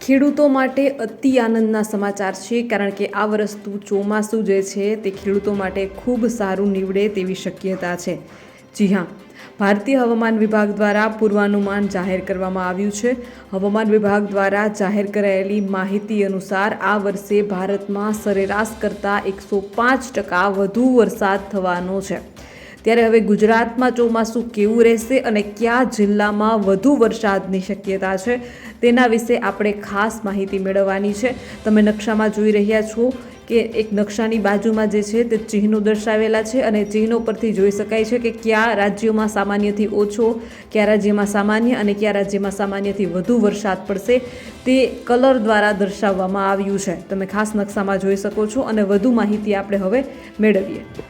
ખેડૂતો માટે અતિ આનંદના સમાચાર છે, કારણ કે આ વરસતું ચોમાસું જે છે તે ખેડૂતો માટે ખૂબ સારું નીવડે તેવી શક્યતા છે. જી હા, ભારતીય હવામાન વિભાગ દ્વારા પૂર્વાનુમાન જાહેર કરવામાં આવ્યું છે. હવામાન વિભાગ દ્વારા જાહેર કરાયેલી માહિતી અનુસાર આ વર્ષે ભારતમાં સરેરાશ કરતાં એકસો પાંચ ટકા વધુ વરસાદ થવાનો છે. ત્યારે હવે ગુજરાતમાં ચોમાસું કેવું રહેશે અને કયા જિલ્લામાં વધુ વરસાદની શક્યતા છે તેના વિશે આપણે ખાસ માહિતી મેળવવાની છે. તમે નકશામાં જોઈ રહ્યા છો કે એક નકશાની બાજુમાં જે છે તે ચિહ્નો દર્શાવેલા છે અને ચિહ્નો પરથી જોઈ શકાય છે કે કયા રાજ્યોમાં સામાન્યથી ઓછો, કયા રાજ્યમાં સામાન્ય અને કયા રાજ્યમાં સામાન્યથી વધુ વરસાદ પડશે તે કલર દ્વારા દર્શાવવામાં આવ્યું છે. તમે ખાસ નકશામાં જોઈ શકો છો અને વધુ માહિતી આપણે હવે મેળવીએ.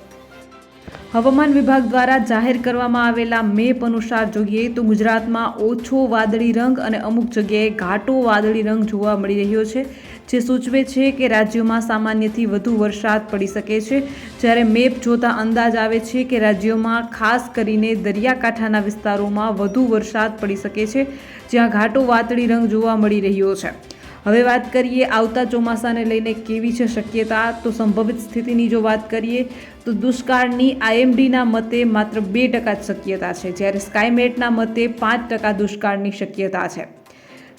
હવામાન વિભાગ દ્વારા જાહેર કરવામાં આવેલા મેપ અનુસાર જોઈએ તો ગુજરાતમાં ઓછો વાદળી રંગ અને અમુક જગ્યાએ ઘાટો વાદળી રંગ જોવા મળી રહ્યો છે, જે સૂચવે છે કે રાજ્યોમાં સામાન્યથી વધુ વરસાદ પડી શકે છે. જ્યારે મેપ જોતા અંદાજ આવે છે કે રાજ્યોમાં ખાસ કરીને દરિયાકાંઠાના વિસ્તારોમાં વધુ વરસાદ પડી શકે છે, જ્યાં ઘાટો વાદળી રંગ જોવા મળી રહ્યો છે. હવે વાત કરીએ આવતા ચોમાસાને લઈને કેવી છે શક્યતા? તો સંભવિત સ્થિતિની જો વાત કરીએ, તો દુષ્કાળની આઈએમડીના મતે માત્ર બે ટકા જ શક્યતા છે, જ્યારે સ્કાયમેટના મતે પાંચ ટકા દુષ્કાળની શક્યતા છે.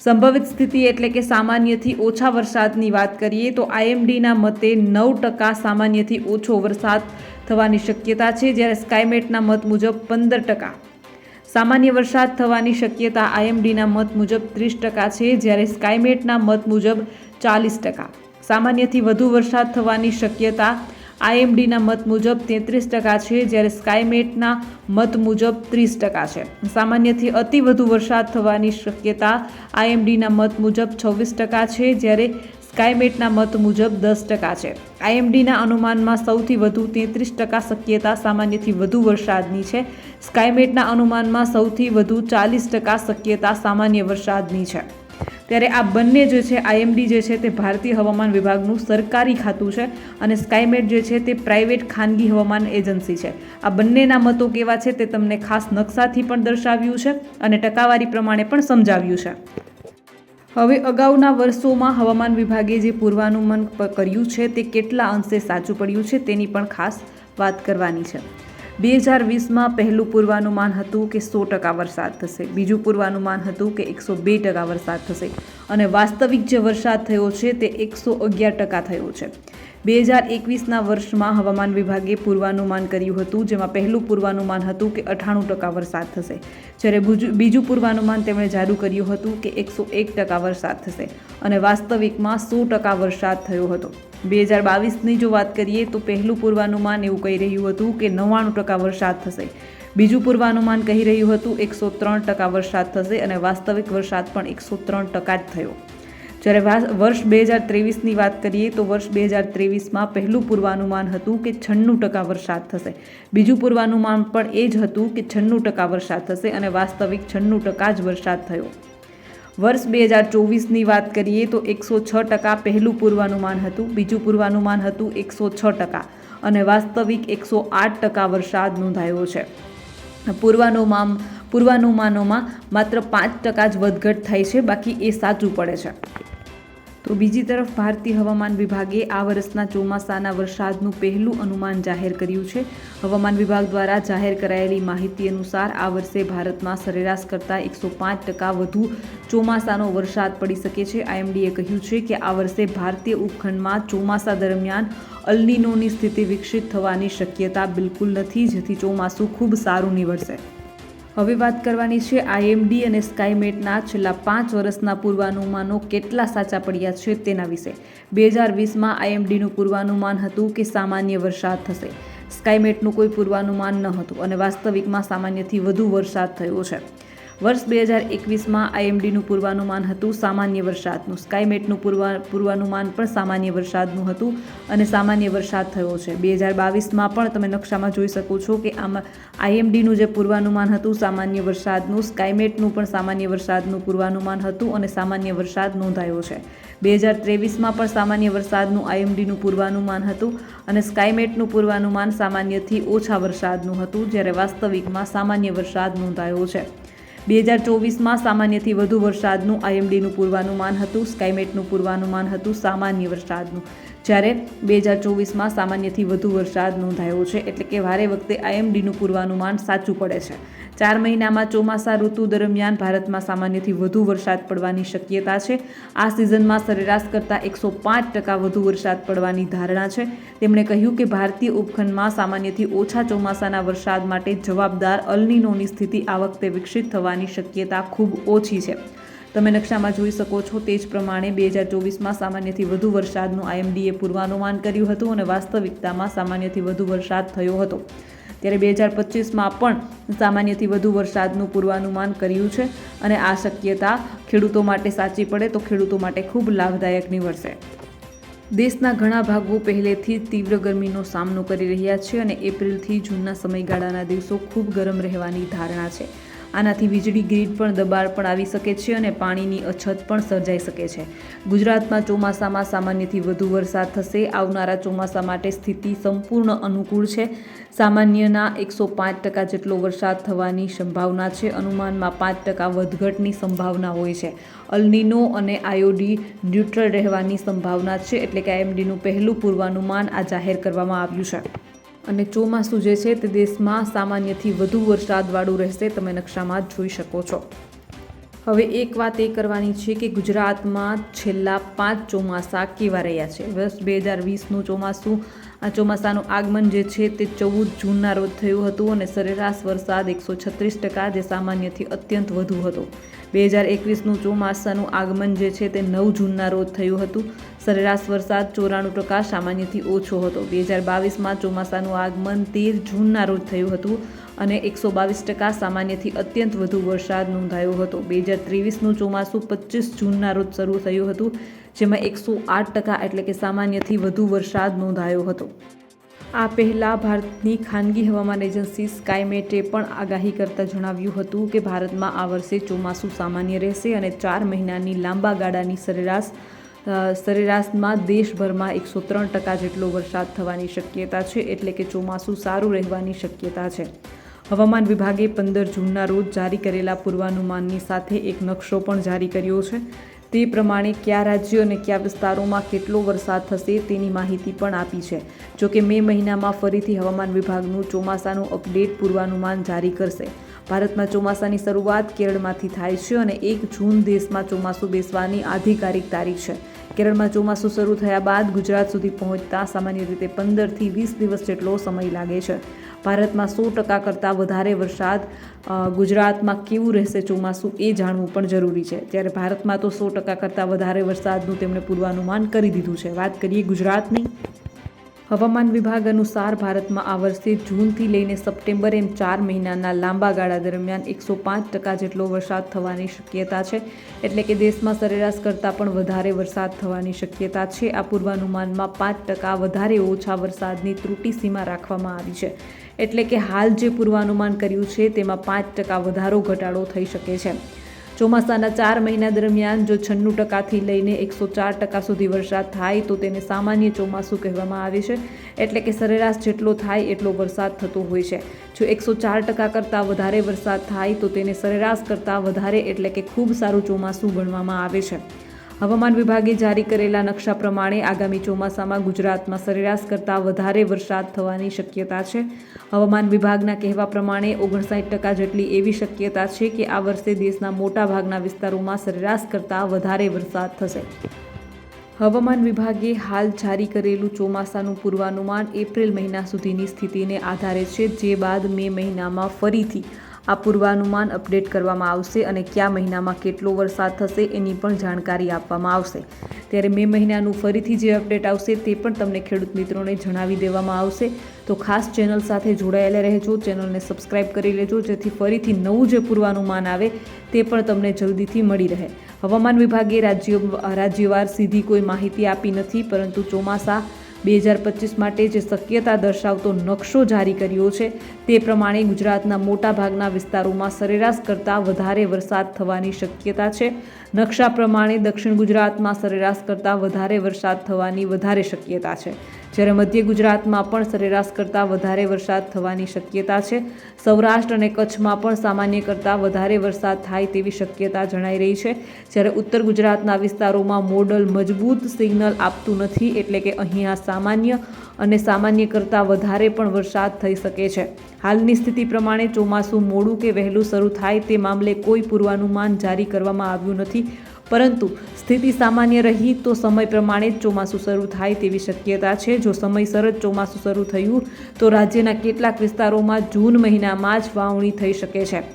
સંભવિત સ્થિતિ એટલે કે સામાન્યથી ઓછા વરસાદની વાત કરીએ, તો આઈએમડીના મતે નવ ટકા સામાન્યથી ઓછો વરસાદ થવાની શક્યતા છે, જ્યારે સ્કાયમેટના મત મુજબ પંદર ટકા. સામાન્ય વરસાદ થવાની શક્યતા આઈએમડીના મત મુજબ ત્રીસ ટકા છે, જ્યારે સ્કાયમેટના મત મુજબ ચાલીસ ટકા. સામાન્યથી વધુ વરસાદ થવાની શક્યતા આઈએમડીના મત મુજબ તેત્રીસ ટકા છે, જ્યારે સ્કાયમેટના મત મુજબ ત્રીસ ટકા છે. સામાન્યથી અતિ વધુ વરસાદ થવાની શક્યતા આઈએમડીના મત મુજબ છવ્વીસ ટકા છે, જ્યારે સ્કાયમેટના મત મુજબ દસ ટકા છે. આઈએમડીના અનુમાનમાં સૌથી વધુ તેત્રીસ ટકા શક્યતા સામાન્યથી વધુ વરસાદની છે. સ્કાયમેટના અનુમાનમાં સૌથી વધુ ચાલીસ ટકા શક્યતા સામાન્ય વરસાદની છે. ત્યારે આ બંને જે છે, આઈએમડી જે છે તે ભારતીય હવામાન વિભાગનું સરકારી ખાતું છે અને સ્કાયમેટ જે છે તે પ્રાઇવેટ ખાનગી હવામાન એજન્સી છે. આ બંનેના મતો કેવા છે તે તમને ખાસ નકશાથી પણ દર્શાવ્યું છે અને ટકાવારી પ્રમાણે પણ સમજાવ્યું છે. હવે અગાઉના વર્ષોમાં હવામાન વિભાગે જે પૂર્વાનુમાન કર્યું છે તે કેટલા અંશે સાચું પડ્યું છે તેની પણ ખાસ વાત કરવાની છે. બે હજાર વીસમાં પહેલું પૂર્વાનુમાન હતું કે સો ટકા વરસાદ થશે. બીજું પૂર્વાનુમાન હતું કે એકસો બે ટકા વરસાદ થશે. અને વાસ્તવિક જે વરસાદ થયો છે તે એકસો અગિયાર ટકા થયો છે. બે હજાર એકવીસના વર્ષમાં હવામાન વિભાગે પૂર્વાનુમાન કર્યું હતું, જેમાં પહેલું પૂર્વાનુમાન હતું કે અઠ્ઠાણું ટકા વરસાદ થશે. જ્યારે બીજું પૂર્વાનુમાન તેમણે જારી કર્યું હતું કે એકસો એક ટકા વરસાદ થશે. અને વાસ્તવિકમાં સો ટકા વરસાદ થયો હતો. બે હજાર બાવીસની જો વાત કરીએ તો પહેલું પૂર્વાનુમાન એવું કહી રહ્યું હતું કે નવ્વાણું ટકા વરસાદ થશે. બીજું પૂર્વાનુમાન કહી રહ્યું હતું એકસો ત્રણ ટકા વરસાદ થશે અને વાસ્તવિક વરસાદ પણ એકસો ત્રણ ટકા જ થયો. જ્યારે વર્ષ બે હજાર ત્રેવીસની વાત કરીએ તો વર્ષ બે હજાર ત્રેવીસમાં પહેલું પૂર્વાનુમાન હતું કે છન્નું ટકા વરસાદ થશે. બીજું પૂર્વાનુમાન પણ એ જ હતું કે છન્નું ટકા વરસાદ થશે અને વાસ્તવિક છન્નું ટકા જ વરસાદ થયો. વર્ષ બે હજાર ચોવીસની વાત કરીએ તો એકસો છ ટકા પહેલું પૂર્વાનુમાન હતું, બીજું પૂર્વાનુમાન હતું એકસો છ ટકા અને વાસ્તવિક એકસો આઠ ટકા વરસાદ નોંધાયો છે. પૂર્વાનુમાન, પૂર્વાનુમાનોમાં માત્ર પાંચ ટકા જ વધઘટ થાય છે, બાકી એ સાચું પડે છે. તો બીજી તરફ ભારતીય હવામાન વિભાગે આ વર્ષના ચોમાસાના વરસાદનું પહેલું અનુમાન જાહેર કર્યું છે. હવામાન વિભાગ દ્વારા જાહેર કરાયેલી માહિતી અનુસાર આ વર્ષે ભારતમાં સરેરાશ કરતાં એકસો પાંચ ટકા વધુ ચોમાસાનો વરસાદ પડી શકે છે. આઈએમડીએ કહ્યું છે કે આ વર્ષે ભારતીય ઉપખંડમાં ચોમાસા દરમિયાન અલ્નિનોની સ્થિતિ વિકસિત થવાની શક્યતા બિલકુલ નથી, જેથી ચોમાસું ખૂબ સારું નીવડશે. હવે વાત કરવાની છે આઈએમડી અને સ્કાયમેટના છેલ્લા પાંચ વર્ષના પૂર્વાનુમાનો કેટલા સાચા પડ્યા છે તેના વિશે. બે હજાર વીસમાં આઈએમડીનું પૂર્વાનુમાન હતું કે સામાન્ય વરસાદ થશે. સ્કાયમેટનું કોઈ પૂર્વાનુમાન ન હતું અને વાસ્તવિકમાં સામાન્યથી વધુ વરસાદ થયો છે. વર્ષ બે હજાર એકવીસમાં આઈએમડીનું પૂર્વાનુમાન હતું સામાન્ય વરસાદનું. સ્કાયમેટનું પૂર્વા, પૂર્વાનુમાન પણ સામાન્ય વરસાદનું હતું અને સામાન્ય વરસાદ થયો છે. બે હજાર બાવીસમાં પણ તમે નકશામાં જોઈ શકો છો કે આમાં આઈએમડીનું જે પૂર્વાનુમાન હતું સામાન્ય વરસાદનું, સ્કાયમેટનું પણ સામાન્ય વરસાદનું પૂર્વાનુમાન હતું અને સામાન્ય વરસાદ નોંધાયો છે. બે હજાર ત્રેવીસમાં પણ સામાન્ય વરસાદનું આઈએમડીનું પૂર્વાનુમાન હતું અને સ્કાયમેટનું પૂર્વાનુમાન સામાન્યથી ઓછા વરસાદનું હતું, જ્યારે વાસ્તવિકમાં સામાન્ય વરસાદ નોંધાયો છે. બે હજાર ચોવીસમાં સામાન્યથી વધુ વરસાદનું આઈએમડીનું પૂર્વાનુમાન હતું, સ્કાયમેટનું પૂર્વાનુમાન હતું, સામાન્ય વરસાદનું. જ્યારે બે હજાર ચોવીસમાં સામાન્યથી વધુ વરસાદ નોંધાયો છે, એટલે કે વારે વખતે આઈએમડીનું પૂર્વાનુમાન સાચું પડે છે. ચાર મહિનામાં ચોમાસા ઋતુ દરમિયાન ભારતમાં સામાન્યથી વધુ વરસાદ પડવાની શક્યતા છે. આ સિઝનમાં સરેરાશ કરતાં એકસો પાંચ ટકા વધુ વરસાદ પડવાની ધારણા છે. તેમણે કહ્યું કે ભારતીય ઉપખંડમાં સામાન્યથી ઓછા ચોમાસાના વરસાદ માટે જવાબદાર અલનીનોની સ્થિતિ આ વખતે વિકસિત થવાની શક્યતા ખૂબ ઓછી છે. તમે નકશામાં જોઈ શકો છો તે જ પ્રમાણે બે હજાર ચોવીસમાં સામાન્યથી વધુ વરસાદનું આઈએમડીએ પૂર્વાનુમાન કર્યું હતું અને વાસ્તવિકતામાં સામાન્યથી વધુ વરસાદ થયો હતો. ત્યારે બે હજાર પચીસમાં પણ સામાન્યથી વધુ વરસાદનું પૂર્વાનુમાન કર્યું છે અને આ શક્યતા ખેડૂતો માટે સાચી પડે તો ખેડૂતો માટે ખૂબ લાભદાયક નીવડશે. દેશના ઘણા ભાગો પહેલેથી જ તીવ્ર ગરમીનો સામનો કરી રહ્યા છે અને એપ્રિલથી જૂનના સમયગાળાના દિવસો ખૂબ ગરમ રહેવાની ધારણા છે. આનાથી વીજળી, ગ્રીડ પણ દબાણ પણ આવી શકે છે અને પાણીની અછત પણ સર્જાઈ શકે છે. ગુજરાતમાં ચોમાસામાં સામાન્યથી વધુ વરસાદ થશે. આવનારા ચોમાસા માટે સ્થિતિ સંપૂર્ણ અનુકૂળ છે. સામાન્યના એકસો પાંચ ટકા જેટલો વરસાદ થવાની સંભાવના છે. અનુમાનમાં પાંચ ટકા વધઘટની સંભાવના હોય છે. અલનીનો અને આયોડી ન્યુટ્રલ રહેવાની સંભાવના છે, એટલે કે આઈએમડીનું પહેલું પૂર્વાનુમાન આ જાહેર કરવામાં આવ્યું છે. અને ચોમાસું જે છે તે દેશમાં સામાન્યથી વધુ વરસાદવાળું રહેશે તમે નકશામાં જોઈ શકો છો. હવે એક વાત એ કરવાની છે કે ગુજરાતમાં છેલ્લા પાંચ ચોમાસા કેવા રહ્યા છે? વર્ષ બે હજાર વીસનું ચોમાસું આ ચોમાસાનું આગમન જે છે તે ચૌદ જૂનના રોજ થયું હતું અને સરેરાશ વરસાદ એકસો છત્રીસ ટકા જે સામાન્યથી અત્યંત વધુ હતો. બે હજાર એકવીસનું ચોમાસાનું આગમન જે છે તે નવ જૂનના રોજ થયું હતું. સરેરાશ વરસાદ ચોરાણું ટકા સામાન્યથી ઓછો હતો. બે હજાર બાવીસમાં ચોમાસાનું આગમન તેર જૂનના રોજ થયું હતું અને એકસો બાવીસ ટકા સામાન્યથી અત્યંત વધુ વરસાદ નોંધાયો હતો. બે હજાર ત્રેવીસનું ચોમાસું પચીસ જૂનના રોજ શરૂ થયું હતું. જેમાં એકસો આઠ ટકા એટલે કે સામાન્યથી વધુ વરસાદ નોંધાયો હતો. આ પહેલાં ભારતની ખાનગી હવામાન એજન્સી સ્કાયમેટે પણ આગાહી કરતાં જણાવ્યું હતું કે ભારતમાં આ વર્ષે ચોમાસું સામાન્ય રહેશે અને ચાર મહિનાની લાંબા ગાળાની સરેરાશ સરેરાશમાં દેશભરમાં એકસો ત્રણ ટકા જેટલો વરસાદ થવાની શક્યતા છે એટલે કે ચોમાસું સારું રહેવાની શક્યતા છે. હવામાન વિભાગે પંદર જૂનના રોજ જારી કરેલા પૂર્વાનુમાનની સાથે એક નકશો પણ જારી કર્યો છે. તે પ્રમાણે કયા રાજ્યો અને કયા વિસ્તારોમાં કેટલો વરસાદ થશે તેની માહિતી પણ આપી છે. જોકે મે મહિનામાં ફરીથી હવામાન વિભાગનું ચોમાસાનું અપડેટ પૂર્વાનુમાન જારી કરશે. ભારતમાં ચોમાસાની શરૂઆત કેરળમાંથી થાય છે અને એક જૂન દેશમાં ચોમાસું બેસવાની આધિકારિક તારીખ છે. કેરળમાં ચોમાસું શરૂ થયા બાદ ગુજરાત સુધી પહોંચતા સામાન્ય રીતે પંદરથી વીસ દિવસ જેટલો સમય લાગે છે. ભારતમાં સો ટકા કરતાં વધારે વરસાદ ગુજરાતમાં કેવું રહેશે ચોમાસું એ જાણવું પણ જરૂરી છે. ત્યારે ભારતમાં તો સો ટકા કરતાં વધારે વરસાદનું તેમણે પૂર્વાનુમાન કરી દીધું છે. વાત કરીએ ગુજરાતની. હવામાન વિભાગ અનુસાર ભારતમાં આ વર્ષે જૂનથી લઈને સપ્ટેમ્બર એમ ચાર મહિનાના લાંબા ગાળા દરમિયાન એકસો પાંચ ટકા જેટલો વરસાદ થવાની શક્યતા છે. એટલે કે દેશમાં સરેરાશ કરતાં પણ વધારે વરસાદ થવાની શક્યતા છે. આ પૂર્વાનુમાનમાં પાંચ ટકા વધારે ઓછા વરસાદની ત્રુટી સીમા રાખવામાં આવી છે. એટલે કે હાલ જે પૂર્વાનુમાન કર્યું છે તેમાં પાંચ ટકા વધારો ઘટાડો થઈ શકે છે. ચોમાસાના ચાર મહિના દરમિયાન જો છન્નું ટકાથી લઈને એકસો ચાર ટકા સુધી વરસાદ થાય તો તેને સામાન્ય ચોમાસું કહેવામાં આવે છે. એટલે કે સરેરાશ જેટલો થાય એટલો વરસાદ થતો હોય છે. જો એકસો ચાર ટકા કરતાં વધારે વરસાદ થાય તો તેને સરેરાશ કરતાં વધારે એટલે કે ખૂબ સારું ચોમાસું ગણવામાં આવે છે. હવામાન વિભાગે જારી કરેલા નકશા પ્રમાણે આગામી ચોમાસામાં ગુજરાતમાં સરેરાશ કરતાં વધારે વરસાદ થવાની શક્યતા છે. હવામાન વિભાગના કહેવા પ્રમાણે ઓગણસાઠ ટકા જેટલી એવી શક્યતા છે કે આ વર્ષે દેશના મોટાભાગના વિસ્તારોમાં સરેરાશ કરતાં વધારે વરસાદ થશે. હવામાન વિભાગે હાલ જારી કરેલું ચોમાસાનું પૂર્વાનુમાન એપ્રિલ મહિના સુધીની સ્થિતિને આધારે છે, જે બાદ મે મહિનામાં ફરીથી આ પૂર્વાનુમાન અપડેટ કરવામાં આવશે અને કયા મહિનામાં કેટલો વરસાદ થશે એની પણ જાણકારી આપવામાં આવશે. ત્યારે મે મહિનાનું ફરીથી જે અપડેટ આવશે તે પણ તમને ખેડૂત મિત્રોને જણાવી દેવામાં આવશે. તો ખાસ ચેનલ સાથે જોડાયેલા રહેજો, ચેનલને સબસ્ક્રાઇબ કરી લેજો, જેથી ફરીથી નવું જે પૂર્વાનુમાન આવે તે પણ તમને જલ્દીથી મળી રહે. હવામાન વિભાગે રાજ્ય, રાજ્યવાર સીધી કોઈ માહિતી આપી નથી, પરંતુ ચોમાસા બે હજાર પચીસ માટે જે શક્યતા દર્શાવતો નકશો જારી કર્યો છે તે પ્રમાણે ગુજરાતના મોટાભાગના વિસ્તારોમાં સરેરાશ કરતાં વધારે વરસાદ થવાની શક્યતા છે. નકશા પ્રમાણે દક્ષિણ ગુજરાતમાં સરેરાશ કરતાં વધારે વરસાદ થવાની વધારે શક્યતા છે. જ્યારે મધ્ય ગુજરાતમાં પણ સરેરાશ કરતાં વધારે વરસાદ થવાની શક્યતા છે. સૌરાષ્ટ્ર અને કચ્છમાં પણ સામાન્ય કરતાં વધારે વરસાદ થાય તેવી શક્યતા જણાઈ રહી છે. જ્યારે ઉત્તર ગુજરાતના વિસ્તારોમાં મોડલ મજબૂત સિગ્નલ આપતું નથી એટલે કે અહીંયા સામાન્ય અને સામાન્ય કરતાં વધારે પણ વરસાદ થઈ શકે છે. હાલની સ્થિતિ પ્રમાણે ચોમાસું મોડું કે વહેલું શરૂ થાય તે મામલે કોઈ પૂર્વાનુમાન જારી કરવામાં આવ્યું નથી. પરંતુ સ્થિતિ સામાન્ય રહી તો સમય પ્રમાણે જ ચોમાસું શરૂ થાય તેવી શક્યતા છે. જો સમયસર જ ચોમાસું શરૂ થયું તો રાજ્યના કેટલાક વિસ્તારોમાં જૂન મહિનામાં જ વાવણી થઈ શકે છે.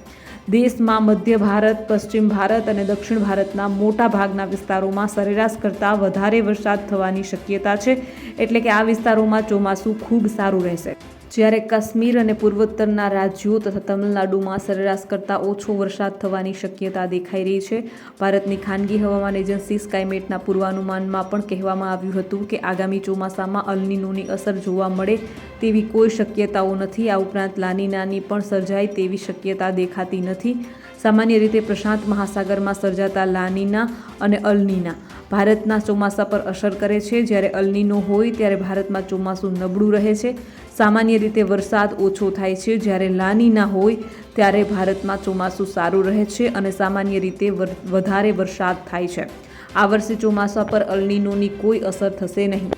દેશમાં મધ્ય ભારત, પશ્ચિમ ભારત અને દક્ષિણ ભારતના મોટા ભાગના વિસ્તારોમાં સરેરાશ કરતાં વધારે વરસાદ થવાની શક્યતા છે. એટલે કે આ વિસ્તારોમાં ચોમાસું ખૂબ સારું રહેશે. જ્યારે કાશ્મીર અને પૂર્વોત્તરના રાજ્યો તથા તમિલનાડુમાં સરેરાશ કરતાં ઓછો વરસાદ થવાની શક્યતા દેખાઈ રહી છે. ભારતની ખાનગી હવામાન એજન્સી સ્કાયમેટના પૂર્વાનુમાનમાં પણ કહેવામાં આવ્યું હતું કે આગામી ચોમાસામાં અલનીનોની અસર જોવા મળે તેવી કોઈ શક્યતાઓ નથી. આ ઉપરાંત લાની નાની પણ સર્જાય તેવી શક્યતા દેખાતી નથી. સામાન્ય રીતે પ્રશાંત મહાસાગરમાં સર્જાતા લાનીના અને અલનીના ભારતના ચોમાસા પર અસર કરે છે. જ્યારે અલનીનો હોય ત્યારે ભારતમાં ચોમાસું નબળું રહે છે. સામાન્ય રીતે વરસાદ ઓછો થાય છે. જ્યારે લાનીના હોય ત્યારે ભારતમાં ચોમાસું સારું રહે છે અને સામાન્ય રીતે વધારે વરસાદ થાય છે. આ વર્ષે ચોમાસા પર અલનીનોની કોઈ અસર થશે નહીં.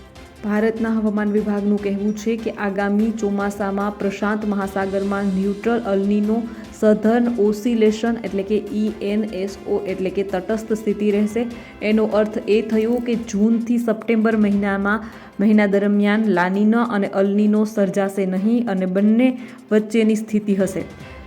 ભારતના હવામાન વિભાગનું કહેવું છે કે આગામી ચોમાસામાં પ્રશાંત મહાસાગરમાં ન્યુટ્રલ અલનીનો સધર્ન ઓસિલેશન એટલે કે ઈએનએસઓ એટલે કે તટસ્થ સ્થિતિ રહેશે. એનો અર્થ એ થયો કે જૂનથી સપ્ટેમ્બર મહિનામાં, મહિના દરમિયાન લાનીનો અને અલનીનો સર્જાશે નહીં અને બંને વચ્ચેની સ્થિતિ હશે.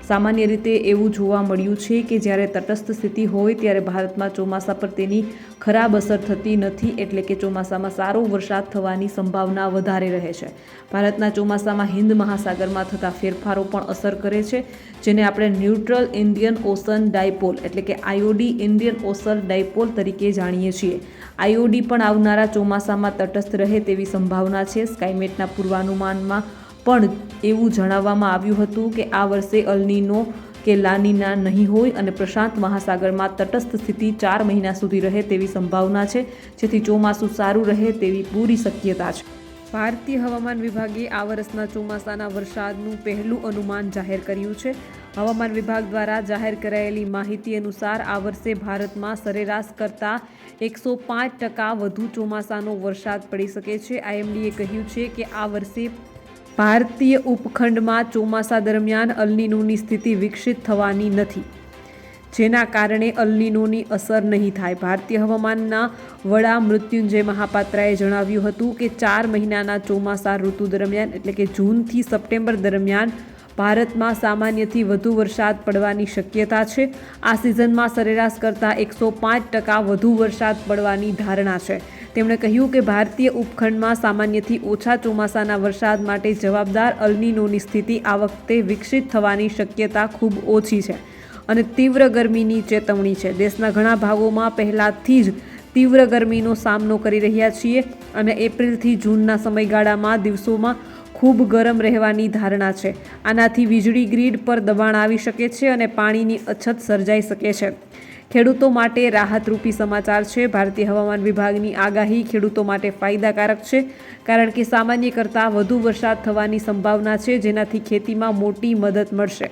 સામાન્ય રીતે એવું જોવા મળ્યું છે કે જ્યારે તટસ્થ સ્થિતિ હોય ત્યારે ભારતમાં ચોમાસા પર તેની ખરાબ અસર થતી નથી એટલે કે ચોમાસામાં સારો વરસાદ થવાની સંભાવના વધારે રહે છે. ભારતના ચોમાસામાં હિન્દ મહાસાગરમાં થતા ફેરફારો પણ અસર કરે છે, જેને આપણે ન્યુટ્રલ ઇન્ડિયન ઓશન ડાયપોલ એટલે કે આઈઓડી ઇન્ડિયન ઓશન ડાયપોલ તરીકે જાણીએ છીએ. આઈઓડી પણ આવનારા ચોમાસામાં તટસ્થ રહે તેવી સંભાવના છે. સ્કાયમેટના પૂર્વાનુમાનમાં પણ એવું જણાવવામાં આવ્યું હતું કે આ વર્ષે અલનીનો કે લાનીના નહીં હોય અને પ્રશાંત મહાસાગરમાં તટસ્થ સ્થિતિ ચાર મહિના સુધી રહે તેવી સંભાવના છે, જેથી ચોમાસું સારું રહે તેવી પૂરી શક્યતા છે. ભારતીય હવામાન વિભાગે આ વર્ષના ચોમાસાના વરસાદનું પહેલું અનુમાન જાહેર કર્યું છે. હવામાન વિભાગ દ્વારા જાહેર કરાયેલી માહિતી અનુસાર આ વર્ષે ભારતમાં સરેરાશ કરતાં એકસો પાંચ ટકા વધુ ચોમાસાનો વરસાદ પડી શકે છે. આઈએમડીએ કહ્યું છે કે આ વર્ષે ભારતીય ઉપખંડમાં ચોમાસા દરમિયાન અલનીનોની સ્થિતિ વિકસિત થવાની નથી, જેના કારણે અલનીનોની અસર નહીં થાય. ભારતીય હવામાનના વડા મૃત્યુંજય મહાપાત્રાએ જણાવ્યું હતું કે ચાર મહિનાના ચોમાસા ઋતુ દરમિયાન, એટલે કે જૂનથી સપ્ટેમ્બર દરમિયાન, ભારતમાં સામાન્યથી વધુ વરસાદ પડવાની શક્યતા છે. આ સિઝનમાં સરેરાશ કરતાં એકસો પાંચ ટકા વધુ વરસાદ પડવાની ધારણા છે. તેમણે કહ્યું કે ભારતીય ઉપખંડમાં સામાન્યથી ઓછા ચોમાસાના વરસાદ માટે જવાબદાર અલનીનોની સ્થિતિ આ વખતે વિકસિત થવાની શક્યતા ખૂબ ઓછી છે અને તીવ્ર ગરમીની ચેતવણી છે. દેશના ઘણા ભાગોમાં પહેલાંથી જ તીવ્ર ગરમીનો સામનો કરી રહ્યા છીએ અને એપ્રિલથી જૂનના સમયગાળામાં દિવસોમાં ખૂબ ગરમ રહેવાની ધારણા છે. આનાથી વીજળી ગ્રીડ પર દબાણ આવી શકે છે અને પાણીની અછત સર્જાઈ શકે છે. ખેડૂતો માટે રાહતરૂપી સમાચાર છે. ભારતીય હવામાન વિભાગની આગાહી ખેડૂતો માટે ફાયદાકારક છે, કારણ કે સામાન્ય કરતાં વધુ વરસાદ થવાની સંભાવના છે, જેનાથી ખેતીમાં મોટી મદદ મળશે.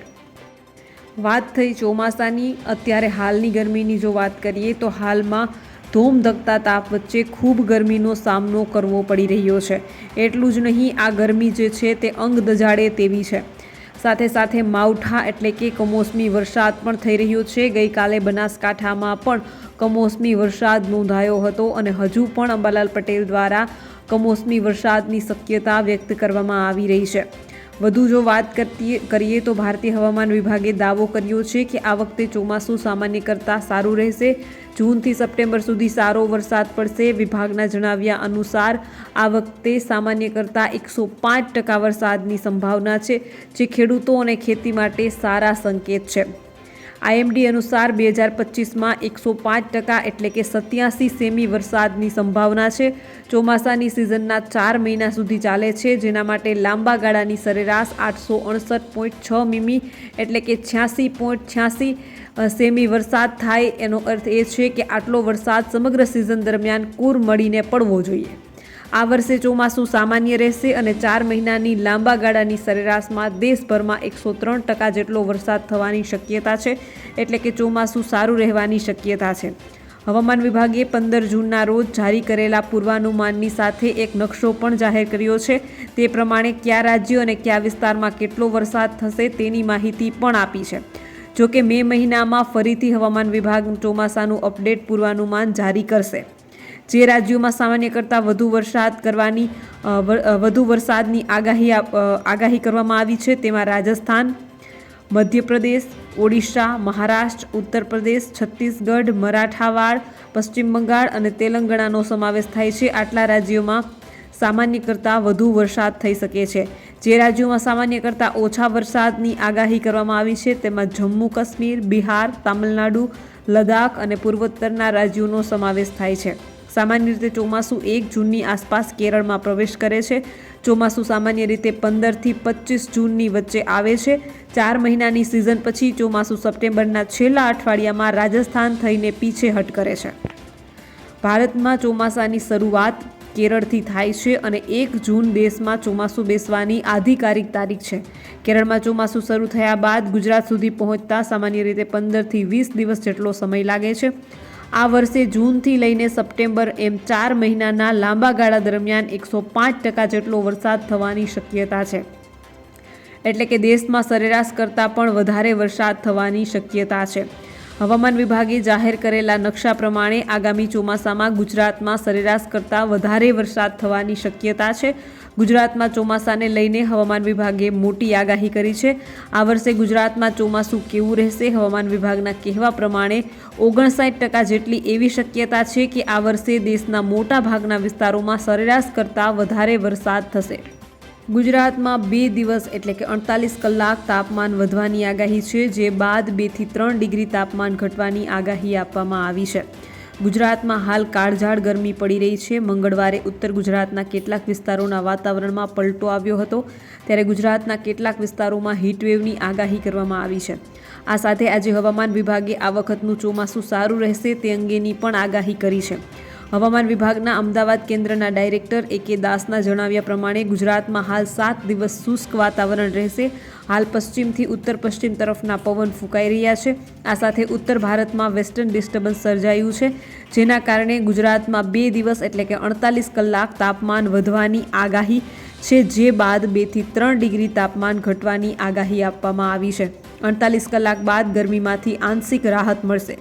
વાત થઈ ચોમાસાની, અત્યારે હાલની ગરમીની જો વાત કરીએ, તો હાલમાં ધોમધકતા તાપ વચ્ચે ખૂબ ગરમીનો સામનો કરવો પડી રહ્યો છે. એટલું જ નહીં, આ ગરમી જે છે તે અંગ દજાડે તેવી છે. સાથે સાથે માવઠા એટલે કે કમોસમી વરસાદ પણ થઈ રહ્યો છે. ગઈકાલે બનાસકાંઠામાં પણ કમોસમી વરસાદ નોંધાયો હતો અને હજુ પણ અંબાલાલ પટેલ દ્વારા કમોસમી વરસાદની શક્યતા વ્યક્ત કરવામાં આવી રહી છે. વધુ જો વાત કરતી કરીએ તો ભારતીય હવામાન વિભાગે દાવો કર્યો છે કે આ વખતે ચોમાસું સામાન્ય કરતાં સારું રહેશે. જૂનથી સપ્ટેમ્બર સુધી સારો વરસાદ પડશે. વિભાગના જણાવ્યા અનુસાર, આ વખતે સામાન્ય કરતાં એકસો પાંચ ટકા વરસાદની સંભાવના છે, જે ખેડૂતો અને ખેતી માટે સારા સંકેત છે. આઈએમડી અનુસાર બે હજાર પચીસમાં એકસો પાંચ ટકા એટલે કે સત્યાસી સેમી વરસાદની સંભાવના છે. ચોમાસાની સિઝનના ચાર મહિના સુધી ચાલે છે, જેના માટે લાંબા ગાળાની સરેરાશ આઠસો અડસઠ પોઈન્ટ છ મીમી એટલે કે છ્યાસી પોઈન્ટ છ્યાસી સેમી વરસાદ થાય એનો અર્થ એ છે કે આટલો વરસાદ સમગ્ર સિઝન દરમિયાન કુર મળીને પડવો જોઈએ. આ વર્ષે ચોમાસું સામાન્ય રહેશે અને ચાર મહિનાની લાંબા ગાળાની સરેરાશમાં દેશભરમાં એકસો ત્રણ ટકા જેટલો વરસાદ થવાની શક્યતા છે, એટલે કે ચોમાસું સારું રહેવાની શક્યતા છે. હવામાન વિભાગે પંદર જૂનના રોજ જારી કરેલા પૂર્વાનુમાનની સાથે એક નકશો પણ જાહેર કર્યો છે. તે પ્રમાણે કયા રાજ્યો અને કયા વિસ્તારમાં કેટલો વરસાદ થશે તેની માહિતી પણ આપી છે. જો કે મે મહિનામાં ફરીથી હવામાન વિભાગ ચોમાસાનું અપડેટ પૂર્વાનુમાન જારી કરશે. જે રાજ્યોમાં સામાન્ય કરતાં વધુ વરસાદ કરવાની વધુ વરસાદની આગાહી આગાહી કરવામાં આવી છે. તેમાં રાજસ્થાન, મધ્યપ્રદેશ, ઓડિશા, મહારાષ્ટ્ર ઉત્તર પ્રદેશ છત્તીસગઢ, મરાઠાવાડ, પશ્ચિમ બંગાળ અને તેલંગાણાનો સમાવેશ થાય છે. આટલા રાજ્યોમાં સામાન્ય કરતાં વધુ વરસાદ થઈ શકે છે. જે રાજ્યોમાં સામાન્ય કરતાં ઓછા વરસાદની આગાહી કરવામાં આવી છે, તેમાં જમ્મુ કાશ્મીર, બિહાર, તામિલનાડુ, લદ્દાખ અને પૂર્વોત્તરના રાજ્યોનો સમાવેશ થાય છે. સામાન્ય રીતે ચોમાસું એક જૂનની આસપાસ કેરળમાં પ્રવેશ કરે છે. ચોમાસું સામાન્ય રીતે પંદરથી પચીસ જૂનની વચ્ચે આવે છે. ચાર મહિનાની સિઝન પછી ચોમાસું સપ્ટેમ્બરના છેલ્લા અઠવાડિયામાં રાજસ્થાન થઈને પીછેહટ કરે છે. ભારતમાં ચોમાસાની શરૂઆત કેરળથી થાય છે અને એક જૂન દેશમાં ચોમાસું બેસવાની આધિકારિક તારીખ છે. કેરળમાં ચોમાસું શરૂ થયા બાદ ગુજરાત સુધી પહોંચતા સામાન્ય રીતે પંદરથી વીસ દિવસ જેટલો સમય લાગે છે. આ વર્ષે જૂનથી લઈને સપ્ટેમ્બર એમ ચાર મહિનાના લાંબા ગાળા દરમિયાન એકસો પાંચ ટકા જેટલો વરસાદ થવાની શક્યતા છે. એટલે કે દેશમાં સરેરાશ કરતાં પણ વધારે વરસાદ થવાની શક્યતા છે. હવામાન વિભાગે જાહેર કરેલા નકશા પ્રમાણે આગામી ચોમાસામાં ગુજરાતમાં સરેરાશ કરતાં વધારે વરસાદ થવાની શક્યતા છે. ગુજરાતમાં ચોમાસાને લઈને હવામાન વિભાગે મોટી આગાહી કરી છે. આ વર્ષે ગુજરાતમાં ચોમાસું કેવું રહેશે? હવામાન વિભાગના કહેવા પ્રમાણે ઓગણસાઠ ટકા જેટલી એવી શક્યતા છે કે આ વર્ષે દેશના મોટા ભાગના વિસ્તારોમાં સરેરાશ કરતાં વધારે વરસાદ થશે. ગુજરાતમાં બે દિવસ એટલે કે અડતાલીસ કલાક તાપમાન વધવાની આગાહી છે, જે બાદ બેથી ત્રણ ડિગ્રી તાપમાન ઘટવાની આગાહી આપવામાં આવી છે. ગુજરાતમાં હાલ કાળઝાળ ગરમી પડી રહી છે. મંગળવારે ઉત્તર ગુજરાતના કેટલાક વિસ્તારોના વાતાવરણમાં પલટો આવ્યો હતો. ત્યારે ગુજરાતના કેટલાક વિસ્તારોમાં હીટવેવની આગાહી કરવામાં આવી છે. આ સાથે આજે હવામાન વિભાગે આ વખતનું ચોમાસું સારું રહેશે તે અંગેની પણ આગાહી કરી છે. હવામાન વિભાગના અમદાવાદ કેન્દ્રના ડાયરેક્ટર એ કે દાસના જણાવ્યા પ્રમાણે ગુજરાતમાં હાલ સાત દિવસ શુષ્ક વાતાવરણ રહેશે. હાલ પશ્ચિમથી ઉત્તર પશ્ચિમ તરફના પવન ફૂંકાઈ રહ્યા છે. આ સાથે ઉત્તર ભારતમાં વેસ્ટર્ન ડિસ્ટર્બન્સ સર્જાયું છે. જેના કારણે ગુજરાતમાં બે દિવસ એટલે કે અડતાલીસ કલાક તાપમાન વધવાની આગાહી છે. જે બાદ બેથી ત્રણ ડિગ્રી તાપમાન ઘટવાની આગાહી આપવામાં આવી છે. અડતાલીસ કલાક બાદ ગરમીમાંથી આંશિક રાહત મળશે.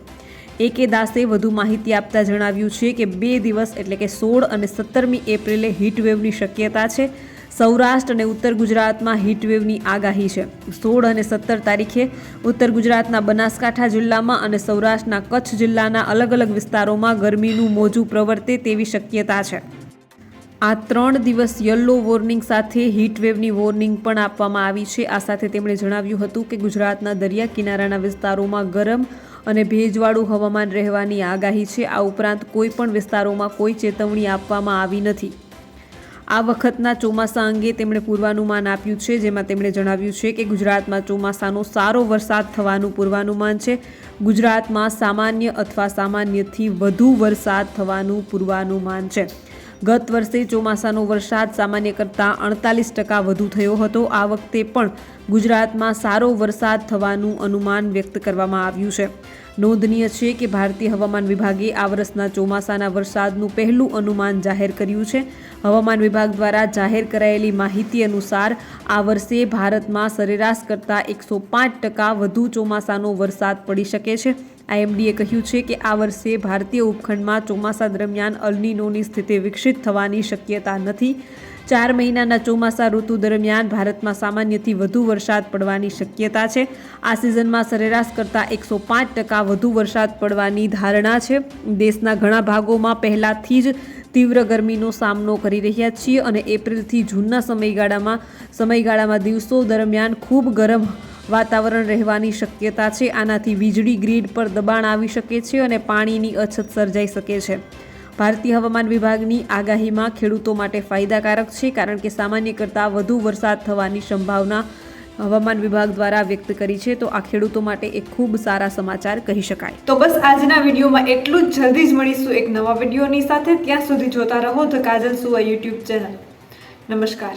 એકે દાસે વધુ માહિતી આપતા જણાવ્યું છે કે બે દિવસ એટલે કે સોળ અને સત્તરમી એપ્રિલે હીટવેવની શક્યતા છે. સૌરાષ્ટ્ર અને ઉત્તર ગુજરાતમાં હીટવેવની આગાહી છે. સોળ અને સત્તર તારીખે ઉત્તર ગુજરાતના બનાસકાંઠા જિલ્લામાં અને સૌરાષ્ટ્રના કચ્છ જિલ્લાના અલગ અલગ વિસ્તારોમાં ગરમીનું મોજું પ્રવર્તે તેવી શક્યતા છે. આ ત્રણ દિવસ યલો વોર્નિંગ સાથે હીટવેવની વોર્નિંગ પણ આપવામાં આવી છે. આ સાથે તેમણે જણાવ્યું હતું કે ગુજરાતના દરિયા કિનારાના વિસ્તારોમાં ગરમ અને ભેજવાળું હવામાન રહેવાની આગાહી છે. આ ઉપરાંત કોઈ પણ વિસ્તારોમાં કોઈ ચેતવણી આપવામાં આવી નથી. આ વખતના ચોમાસા અંગે તેમણે પૂર્વાનુમાન આપ્યું છે, જેમાં તેમણે જણાવ્યું છે કે ગુજરાતમાં ચોમાસાનો સારો વરસાદ થવાનું પૂર્વાનુમાન છે. ગુજરાતમાં સામાન્ય અથવા સામાન્યથી વધુ વરસાદ થવાનું પૂર્વાનુમાન છે. ગત વર્ષે ચોમાસાનો વરસાદ સામાન્ય કરતાં અડતાલીસ ટકા વધુ થયો હતો. આ વખતે પણ ગુજરાતમાં સારો વરસાદ થવાનું અનુમાન વ્યક્ત કરવામાં આવ્યું છે. નોંધનીય છે કે ભારતીય હવામાન વિભાગે આ વર્ષના ચોમાસાના વરસાદનું પહેલું અનુમાન જાહેર કર્યું છે. હવામાન વિભાગ દ્વારા જાહેર કરાયેલી માહિતી અનુસાર, આ વર્ષે ભારતમાં સરેરાશ કરતાં એકસો પાંચ ટકા વધુ ચોમાસાનો વરસાદ પડી શકે છે. આઈએમડીએ કહ્યું છે કે આ વર્ષે ભારતીય ઉપખંડમાં ચોમાસા દરમિયાન અલનીનોની સ્થિતિ વિકસિત થવાની શક્યતા નથી. ચાર મહિનાના ચોમાસા ઋતુ દરમિયાન ભારતમાં સામાન્યથી વધુ વરસાદ પડવાની શક્યતા છે. આ સિઝનમાં સરેરાશ કરતાં એકસો પાંચ ટકા વધુ વરસાદ પડવાની ધારણા છે. દેશના ઘણા ભાગોમાં પહેલાંથી જ તીવ્ર ગરમીનો સામનો કરી રહ્યા છીએ અને એપ્રિલથી જૂનના સમયગાળામાં સમયગાળામાં દિવસો દરમિયાન ખૂબ ગરમ વાતાવરણ રહેવાની શક્યતા છે. આનાથી વીજળી ગ્રીડ પર દબાણ આવી શકે છે અને પાણીની અછત સર્જાઈ શકે છે. ભારતીય હવામાન વિભાગની આગાહીમાં ખેડૂતો માટે ફાયદાકારક છે, કારણ કે સામાન્ય કરતાં વધુ વરસાદ થવાની સંભાવના હવામાન વિભાગ દ્વારા વ્યક્ત કરી છે. તો આ ખેડૂતો માટે એક ખૂબ સારા સમાચાર કહી શકાય. તો બસ આજના વિડીયોમાં એટલું જ. જલ્દી જ મળીશું એક નવા વિડીયોની સાથે. ત્યાં સુધી જોતા રહો ધ કાજલ સુવા યુટ્યુબ ચેનલ. નમસ્કાર.